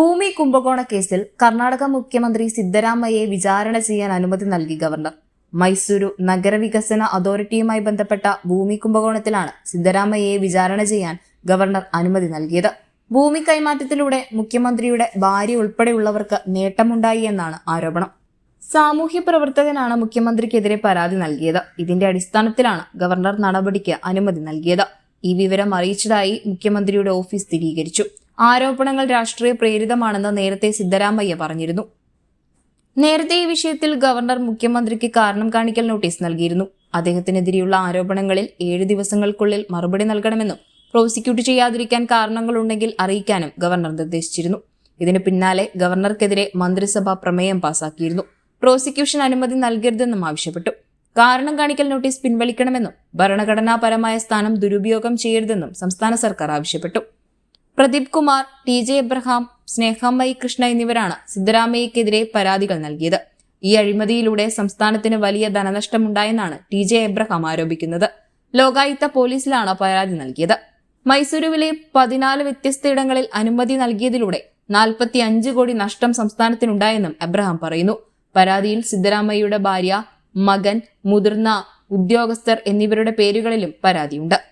ഭൂമി കുംഭകോണ കേസിൽ കർണാടക മുഖ്യമന്ത്രി സിദ്ധരാമയ്യെ വിചാരണ ചെയ്യാൻ അനുമതി നൽകി ഗവർണർ. മൈസൂരു നഗരവികസന അതോറിറ്റിയുമായി ബന്ധപ്പെട്ട ഭൂമി കുംഭകോണത്തിലാണ് സിദ്ധരാമയ്യയെ വിചാരണ ചെയ്യാൻ ഗവർണർ അനുമതി നൽകിയത്. ഭൂമി കൈമാറ്റത്തിലൂടെ മുഖ്യമന്ത്രിയുടെ ഭാര്യ ഉൾപ്പെടെയുള്ളവർക്ക് നേട്ടമുണ്ടായി എന്നാണ് ആരോപണം. സാമൂഹ്യ പ്രവർത്തകനാണ് മുഖ്യമന്ത്രിക്കെതിരെ പരാതി നൽകിയത്. ഇതിന്റെ അടിസ്ഥാനത്തിലാണ് ഗവർണർ നടപടിക്ക് അനുമതി നൽകിയത്. ഈ വിവരം അറിയിച്ചതായി മുഖ്യമന്ത്രിയുടെ ഓഫീസ് സ്ഥിരീകരിച്ചു. ആരോപണങ്ങൾ രാഷ്ട്രീയ പ്രേരിതമാണെന്ന് നേരത്തെ സിദ്ധരാമയ്യ പറഞ്ഞിരുന്നു. നേരത്തെ ഈ വിഷയത്തിൽ ഗവർണർ മുഖ്യമന്ത്രിക്ക് കാരണം കാണിക്കൽ നോട്ടീസ് നൽകിയിരുന്നു. അദ്ദേഹത്തിനെതിരെയുള്ള ആരോപണങ്ങളിൽ ഏഴ് ദിവസങ്ങൾക്കുള്ളിൽ മറുപടി നൽകണമെന്നും പ്രോസിക്യൂട്ട് ചെയ്യാതിരിക്കാൻ കാരണങ്ങളുണ്ടെങ്കിൽ അറിയിക്കാനും ഗവർണർ നിർദ്ദേശിച്ചിരുന്നു. ഇതിന് പിന്നാലെ ഗവർണർക്കെതിരെ മന്ത്രിസഭ പ്രമേയം പാസാക്കിയിരുന്നു. പ്രോസിക്യൂഷൻ അനുമതി നൽകരുതെന്നും ആവശ്യപ്പെട്ടു. കാരണം കാണിക്കൽ നോട്ടീസ് പിൻവലിക്കണമെന്നും ഭരണഘടനാപരമായ സ്ഥാനം ദുരുപയോഗം ചെയ്യരുതെന്നും സംസ്ഥാന സർക്കാർ ആവശ്യപ്പെട്ടു. Pradeep Kumar T J Abraham Snehamayi Krishna എന്നിവരാണ് സിദ്ധരാമയ്യക്കെതിരെ പരാതികൾ നൽകിയത്. ഈ അഴിമതിയിലൂടെ സംസ്ഥാനത്തിന് വലിയ ധനനഷ്ടമുണ്ടായെന്നാണ് ടി ജെ എബ്രഹാം ആരോപിക്കുന്നത്. ലോകായുക്ത പോലീസിലാണ് പരാതി നൽകിയത്. മൈസൂരുവിലെ പതിനാല് വ്യത്യസ്ത ഇടങ്ങളിൽ അനുമതി നൽകിയതിലൂടെ നാൽപ്പത്തി അഞ്ച് കോടി നഷ്ടം സംസ്ഥാനത്തിനുണ്ടായെന്നും എബ്രഹാം പറയുന്നു. പരാതിയിൽ സിദ്ധരാമയ്യയുടെ ഭാര്യ മകൻ മുതിർന്ന ഉദ്യോഗസ്ഥർ എന്നിവരുടെ പേരുകളിലും പരാതിയുണ്ട്.